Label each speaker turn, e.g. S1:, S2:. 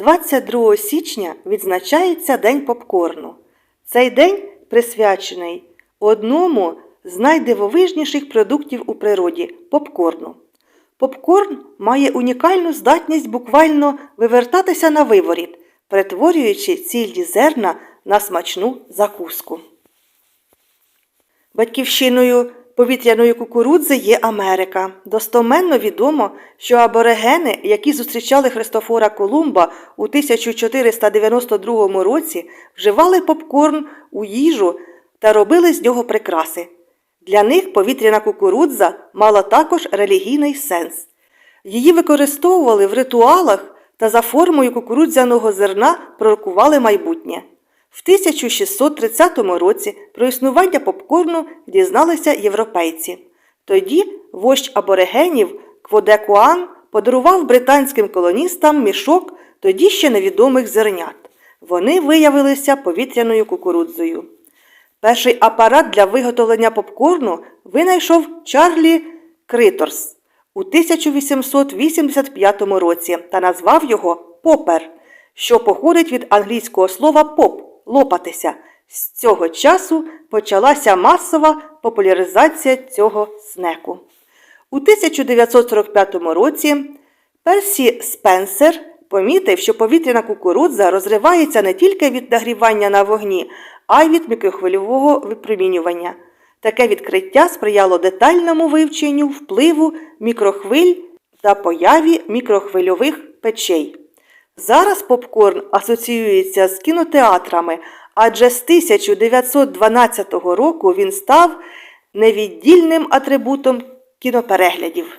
S1: 22 січня відзначається День попкорну. Цей день присвячений одному з найдивовижніших продуктів у природі попкорну. Попкорн має унікальну здатність буквально вивертатися на виворіт, перетворюючи цільні зерна на смачну закуску. Батьківщиною повітряної кукурудзи є Америка. Достоменно відомо, що аборигени, які зустрічали Христофора Колумба у 1492 році, вживали попкорн у їжу та робили з нього прикраси. Для них повітряна кукурудза мала також релігійний сенс. Її використовували в ритуалах та за формою кукурудзяного зерна пророкували майбутнє. В 1630 році про існування попкорну дізналися європейці. Тоді вождь аборигенів Кводекуан подарував британським колоністам мішок тоді ще невідомих зернят. Вони виявилися повітряною кукурудзою. Перший апарат для виготовлення попкорну винайшов Чарлі Криторс у 1885 році та назвав його попер, що походить від англійського слова поп лопатися. З цього часу почалася масова популяризація цього снеку. У 1945 році Персі Спенсер помітив, що повітряна кукурудза розривається не тільки від нагрівання на вогні, а й від мікрохвильового випромінювання. Таке відкриття сприяло детальному вивченню впливу мікрохвиль та появі мікрохвильових печей. Зараз попкорн асоціюється з кінотеатрами, адже з 1912 року він став невіддільним атрибутом кінопереглядів.